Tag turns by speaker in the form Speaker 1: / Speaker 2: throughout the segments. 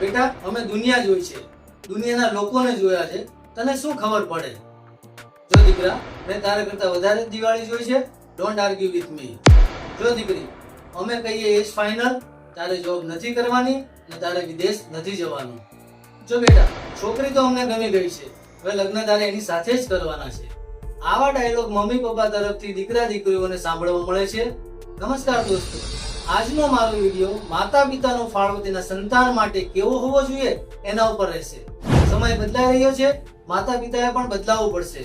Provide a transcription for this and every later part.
Speaker 1: બેટા, અમે દુનિયા જોઈ છે. દુનિયાના લોકોને જોયા છે. તને શું ખબર પડે? જો દીકરા, મેં તારા કરતા વધારે દિવાળી જોઈ છે. ડોન્ટ આર્ગ્યુ વિથ મી જો દીકરી, અમે કહીએ એ ફાઇનલ તારે જોબ નથી કરવાની ને તારે વિદેશ નથી જવાનું. જો બેટા, છોકરી તો અમને ગમી ગઈ છે. હવે લગ્ન તારે એની સાથે જ કરવાના છે. આવા ડાયલોગ મમ્મી પપ્પા તરફથી દીકરા દીકરીઓને સાંભળવા મળે છે. નમસ્કાર દોસ્તો. આજનો મારો વીડિયો માતા પિતાનો ફાળો તેના સંતાન માટે કેવો હોવો જોઈએ એના ઉપર રહેશે. સમય બદલાઈ રહ્યો છે માતા પિતાએ પણ બદલાવવું પડશે.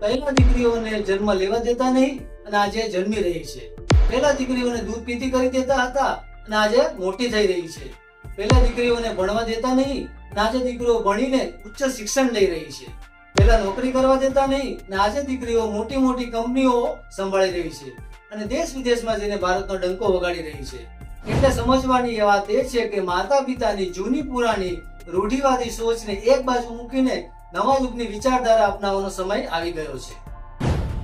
Speaker 1: પહેલા દીકરીઓને જન્મ લેવા દેતા નહીં અને આજે જન્મી રહી છે. પહેલા દીકરીઓને દૂધ પીતી કરી દેતા હતા અને આજે મોટી થઈ રહી છે. પહેલા દીકરીઓને ભણવા દેતા નહીં અને આજે દીકરીઓ ભણીને ઉચ્ચ શિક્ષણ લઈ રહી છે. પહેલા નોકરી કરવા દેતા નહીં ને આજે દીકરીઓ મોટી મોટી કંપનીઓ સંભાળી રહી છે અને દેશ વિદેશમાં જઈને ભારતનો ડંકો વગાડી રહી છે. એટલે સમજવાની એ વાત એ છે કે માતા પિતાની જૂની પુરાણી, રૂઢિવાદી સોચને એક બાજુ મૂકીને નવા યુગની વિચારધારા અપનાવવાનો સમય આવી ગયો છે.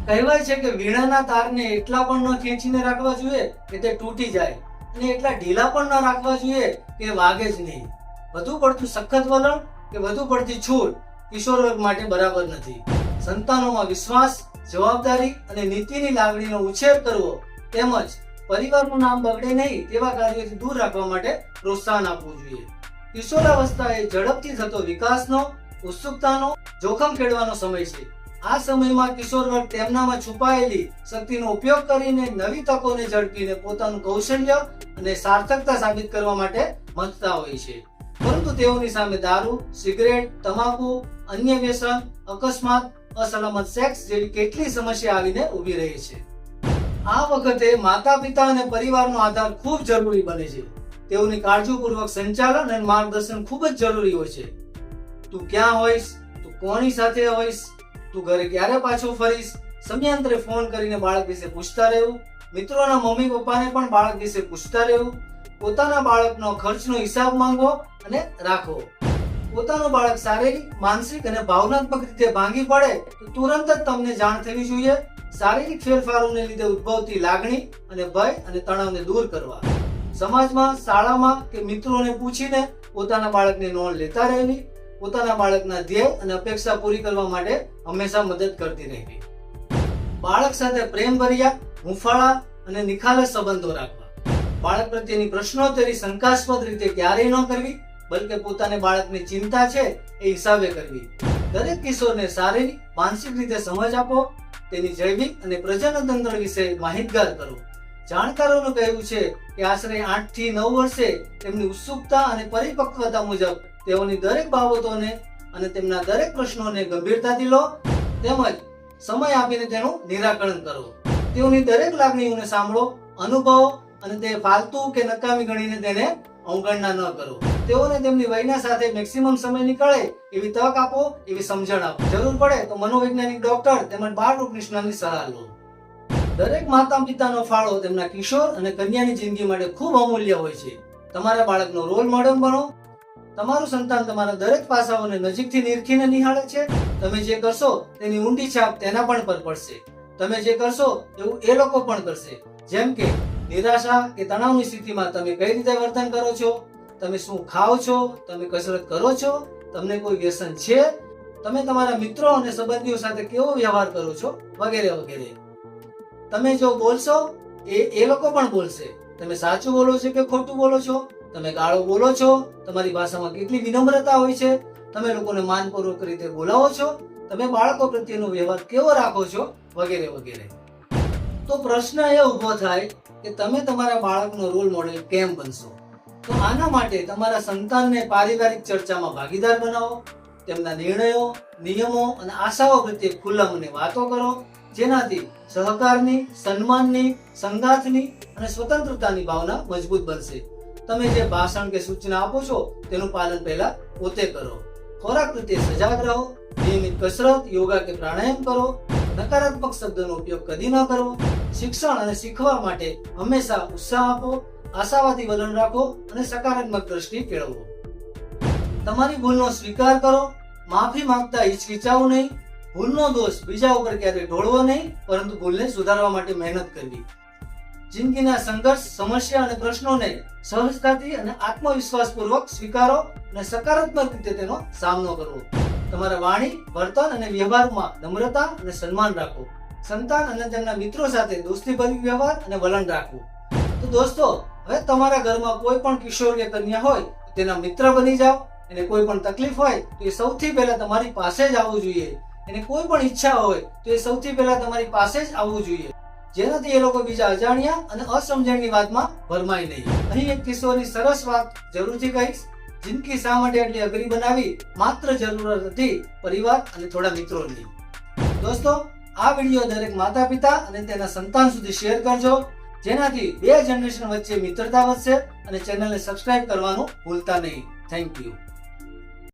Speaker 1: કહેવાય છે કે વીણાના તારને એટલા પણ ન ખેંચીને રાખવા જોઈએ કે તે તૂટી જાય અને એટલા ઢીલા પણ ન રાખવા જોઈએ કે વાગે જ નહીં. વધુ પડતું સખત વલણ કે વધુ પડતી છૂટ કિશોર વર્ગ માટે બરાબર નથી. સંતાનોમાં વિશ્વાસ, જવાબદારી અને નીતિની લાગણીનો ઉછેર કરવો તેમજ પરિવારનું નામ બગડે નહીં તેવા કાર્યોથી દૂર રાખવા માટે પ્રોત્સાહન આપવું જોઈએ. કિશોરાવસ્થા ઝડપથી થતો વિકાસનો, ઉત્સુકતાનો, જોખમ ખેડવાનો સમય છે. આ સમયમાં કિશોર વર્ગ તેમનામાં છુપાયેલી શક્તિનો ઉપયોગ કરીને નવી તકોને ઝડપીને પોતાનું કૌશલ્ય અને સાર્થકતા સાબિત કરવા માટે મથતા હોય છે. પરંતુ તેઓની સામે દારૂ, સિગરેટ, તમાકુ, અન્ય વ્યસન, અકસ્માત, અસલામત સેક્સ જેવી કેટલી સમસ્યા આવીને ઊભી રહી છે. આ વખતે માતા પિતા અને પરિવારનો આધાર ખૂબ જરૂરી બને છે. તેઓની કાળજીપૂર્વક સંચાલન અને માર્ગદર્શન ખૂબ જ જરૂરી હોય છે. તું ક્યાં હોઈશ? તું કોની સાથે હોઈશ? તું ઘરે ક્યારે પાછો ફરીશ સમયાંતરે ફોન કરીને બાળક વિશે પૂછતા રહેવું. મિત્રોના મમ્મી પપ્પાને પણ બાળક વિશે પૂછતા રહેવું. પોતાના બાળકનો ખર્ચનો હિસાબ માંગવો અને રાખવો પોતાનું બાળક શારીરિક, માનસિક અને ભાવનાત્મક રીતે ભાંગી પડે તો તુરંત જ તમને જાણ થવી જોઈએ શારીરિક ફેરફારોને લીધે ઉદ્ભવતી લાગણી અને ભય અને તણાવને દૂર કરવા. સમાજમાં, શાળામાં કે મિત્રોને પૂછીને પોતાના બાળકની નોંધ લેતા રહેવી, પોતાના બાળકના ધ્યેય અને અપેક્ષા પૂરી કરવા માટે હંમેશા મદદ કરતી રહેવી. બાળક સાથે પ્રેમ ભર્યા, હુંફાળા અને નિખાલસ સંબંધો રાખવા. બાળક પ્રત્યેની પ્રશ્નોત્તરી શંકાસ્પદ રીતે ક્યારેય ન કરવી, બલકે પોતાને બાળકની ચિંતા છે એ હિસાબે કરવી. દરેક કિશોરને શારીરિક, માનસિક રીતે સમજ આપો, તેની જૈવિક અને પ્રજનન તંત્ર વિશે માહિતગાર કરો. જાણકારોનું કહેવું છે કે આશરે આઠથી નવ વર્ષે તેમની ઉત્સુકતા અને પરિપક્વતા મુજબ તેઓની દરેક બાબતોને અને તેમના દરેક પ્રશ્નોને ગંભીરતાથી લો, તેમજ સમય આપીને તેનું નિરાકરણ કરો. તેઓની દરેક લાગણીઓને સાંભળો, અનુભવો અને તે ફાલતુ કે નકામી ગણીને તેને અવગણના ન કરો. તેઓને તેમની વયના સાથે મેક્સિમમ સમય નીકળે એવી તક આપો, એવી સમજણ આપો. જરૂર પડે તો મનોવૈજ્ઞાનિક ડોક્ટર તેમજ બાળ રોગ નિષ્ણાતની સલાહ લો. દરેક માતા પિતાનો ફાળો તેમના કિશોર અને કન્યાની જિંદગી માટે ખૂબ અમૂલ્ય હોય છે. તમારા બાળકનો રોલ મોડલ બનો. તમારું સંતાન તમારા દરેક પાસાઓને નજીકથી નિરખીને નિહાળે છે. તમે જે કરશો તેની ઊંડી છાપ તેના પણ પર પડશે. તમે જે કરશો એવું એ લોકો પણ કરશે. જેમ કે નિરાશા કે તણાવની સ્થિતિમાં તમે કઈ રીતે વર્તન કરો છો? તમે શું ખાઓ છો? તમે કસરત કરો છો? તમને કોઈ વ્યસન છે? તમે તમારા મિત્રો અને સંબંધીઓ સાથે કેવો વ્યવહાર કરો છો? વગેરે વગેરે. તમે જો બોલશો, એ એ લોકો પણ બોલશે. તમે સાચું બોલો છો કે ખોટું બોલો છો? તમે ગાળો બોલો છો? તમારી ભાષામાં કેટલી વિનમ્રતા હોય છે? તમે લોકોને માનપૂર્વક રીતે બોલાવો છો? તમે બાળકો પ્રત્યેનો વ્યવહાર કેવો રાખો છો? વગેરે વગેરે. તો પ્રશ્ન એ ઊભો થાય કે તમે તમારા બાળકનો રોલ મોડેલ કેમ બનશો? તો આના માટે તમારા સંતાનને પારિવારિક ચર્ચામાં ભાગીદાર બનાવો, તેમના નિર્ણયો, નિયમો અને આશાઓ પ્રત્યે ખુલ્લા મને વાતો કરો, જેનાથી સહકારની, સન્માનની, સંગાથની અને સ્વતંત્રતાની ભાવના મજબૂત બનશે. તમે જે ભાષણ કે સૂચના આપો છો, તેનું પાલન પહેલા પોતે કરો. ખોરાક પ્રત્યે સજાગ રહો, નિયમિત કસરત, યોગા કે પ્રાણાયામ કરો નકારાત્મક શબ્દનો ઉપયોગ કદી ન કરવો. શિક્ષણ અને શીખવા માટે હંમેશા ઉત્સાહ આપો આશાવાદી વલણ રાખો અને સકારાત્મક દ્રષ્ટિ કેળવો તમારી ભૂલનો સ્વીકાર કરો, માફી માંગતા હિચકિચાવો નહીં, ભૂલનો દોષ બીજા ઉપર ક્યારેય ઢોળવો નહીં, પરંતુ ભૂલને સુધારવા માટે મહેનત કરવી. જિંદગીના સંઘર્ષ, સમસ્યા અને પ્રશ્નોને સહજતાથી અને આત્મવિશ્વાસપૂર્વક સ્વીકારો અને સકારાત્મક રીતે તેનો સામનો કરવો. તમારા વાણી, વર્તન અને વ્યવહારમાં નમ્રતા અને સન્માન રાખો. સંતાન અને તેમના મિત્રો સાથે દોસ્તીભર્યું વ્યવહાર અને વલણ રાખવું. તો દોસ્તો, હવે તમારા ઘરમાં કોઈ પણ કિશોર કે કન્યા હોય તેના મિત્ર બની જાઓ. એને કોઈ પણ તકલીફ હોય, તો એ સૌથી પહેલા તમારી પાસે જ આવવું જોઈએ. એને કોઈ પણ ઈચ્છા હોય, તો એ સૌથી પહેલા તમારી પાસે જ આવવું જોઈએ. જેનાથી એ લોકો બીજા અજાણ્યા અને અસમજણની વાતમાં ભરમાય નહીં. અહીં એક કિશોરની સરસ વાત જરૂરથી કહીશ. જિંદગી શા માટે આટલી અઘરી બનાવી? માત્ર જરૂરત હતી પરિવાર અને થોડા મિત્રોની. દોસ્તો, આ વીડિયો દરેક માતા પિતા અને તેના સંતાન સુધી શેર કરજો. જેનાથી બે જનરેશન વચ્ચે મિત્રતા વધશે અને ચેનલને સબસ્ક્રાઇબ કરવાનું ભૂલતા નહીં. Thank you.